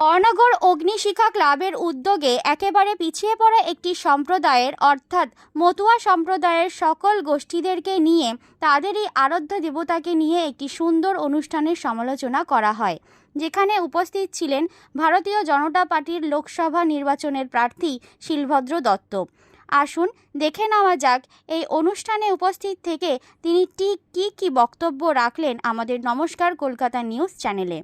অনগর অগ্নিশিখা ক্লাবের উদ্যোগে একেবারে পিছিয়ে পড়া একটি সম্প্রদায়ের, অর্থাৎ মতুয়া সম্প্রদায়ের সকল গোষ্ঠীদেরকে নিয়ে তাদেরই আরাধ্য দেবতাকে নিয়ে একটি সুন্দর অনুষ্ঠানের সমালোচনা করা হয়। যেখানে উপস্থিত ছিলেন ভারতীয় জনতা পার্টির লোকসভা নির্বাচনের প্রার্থী শিলভদ্র দত্ত। আসুন দেখে নেওয়া যাক, এই অনুষ্ঠানে উপস্থিত থেকে তিনি ঠিক কী কী বক্তব্য রাখলেন আমাদের নমস্কার কলকাতা নিউজ চ্যানেলে।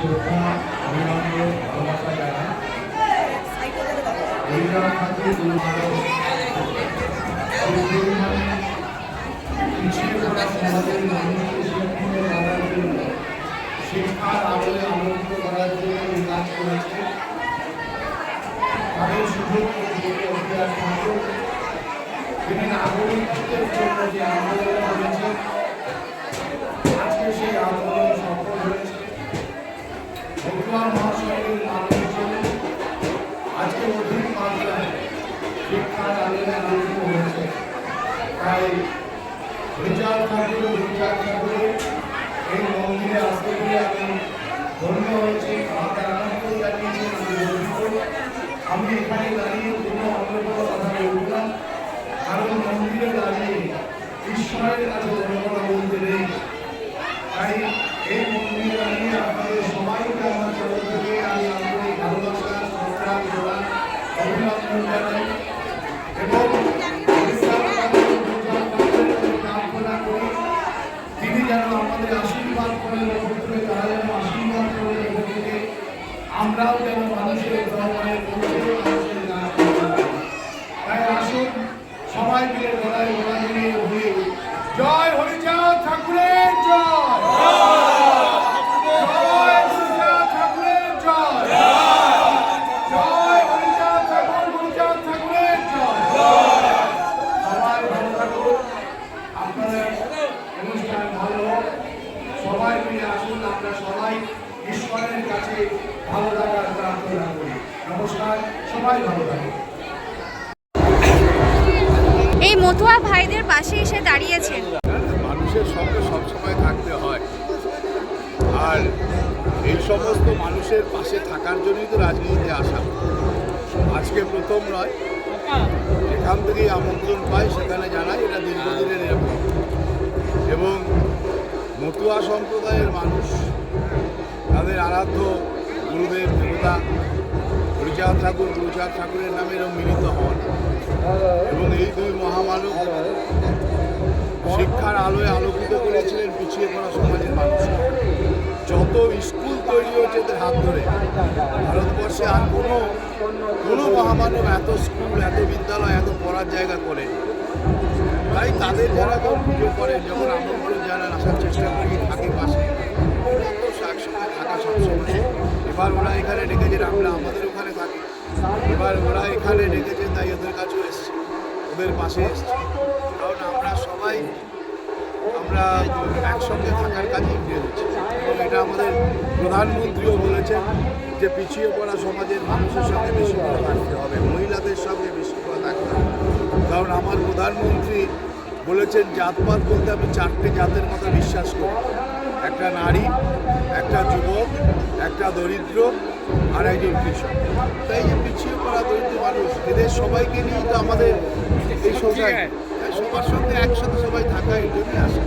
শ্রদ্ধা অভিনন্দন ভালোবাসা জানাই এইসব খাতে পিছিয়ে পড়া সমাজের মানুষকে শিক্ষিত করার জন্য শিক্ষার আলোয় আলোকিত করার জন্য কাজ করেছে তাদের সুযোগ তিনি নাগরিকদের তাই বিচার ঠাকুর বিচার ঠাকুরের এই আমি ধন্য হয়েছি আমাকে আনন্দ জানিয়েছি, আমি এখানে দাঁড়িয়ে কোনো কারণ মন্দিরে দাঁড়িয়ে ঈশ্বরের কাছে এই এবং আমরাও যেন মানুষের দরবারে মানুষের গান তাই আসুন সবাই মিলে গলায় গলা মিলিয়ে হয়ে জয় হরিচাঁদ ঠাকুরের জয় সবাই মিলে আসুন, আমরা সবাই ঈশ্বরের কাছে ভালো নমস্কার সবাই ভালো থাকুন। এই মতুয়া ভাইদের পাশে এসে দাঁড়িয়েছেন। মানুষের সঙ্গে সবসময় থাকতে হয়। আর এই সমস্ত মানুষের পাশে থাকার জন্যই তো রাজনীতিতে আসা। আজকে প্রথম নয়। যেখান থেকেই আমন্ত্রণ পাই সেখানে জানাই এটা দীর্ঘদিনের এরকম। এবং মতুয়া সম্প্রদায়ের মানুষ তাদের আরাধ্য গুরুদেব দেবতা হরিচাঁদ ঠাকুর গুরুচাঁদ ঠাকুরের নামে এরকম মিলিত হন। এবং এই দুই মহামানব শিক্ষার আলোয় আলোকিত করেছিলেন, পিছিয়ে পড়া সমাজের মানুষকে যত স্কুল তৈরি হয়েছে এদের হাত ধরে, ভারতবর্ষে আর কোনো কোনো মহামানব এত স্কুল, এত বিদ্যালয়, এত পড়ার জায়গা করে। তাই তাদের যারা কেউ পুজো করে যখন আমন্ত্রণ যারা আসার চেষ্টা করি, থাকে পাশে। একসঙ্গে থাকা সবসময়। এবার ওরা এখানে ডেকেছেন আমরা আমাদের এবার ওরা এখানে ডেকেছেন তাই ওদের কাছেও এসছে। ওদের পাশে এসছে। কারণ আমরা সবাই, আমরা একসঙ্গে থাকার কাজে এগিয়ে হচ্ছে এবং এটা আমাদের প্রধানমন্ত্রীও বলেছেন যে পিছিয়ে পড়া সমাজের মানুষের সঙ্গে বেশি করে থাকতে হবে, মহিলাদের সঙ্গে বেশি করে থাকতে হবে। কারণ আমার প্রধানমন্ত্রী বলেছেন জাতপাত বলতে আমি চারটে জাতের মতো বিশ্বাস করি। একটা নারী একটা যুবক একটা দরিদ্র আর একজন কৃষক। তাই যে পিছিয়ে পড়া দরিদ্র মানুষ এদের সবাইকে নিয়ে তো আমাদের এই সবাই সবার সঙ্গে একসাথে সবাই থাকা এই জন্যই আসে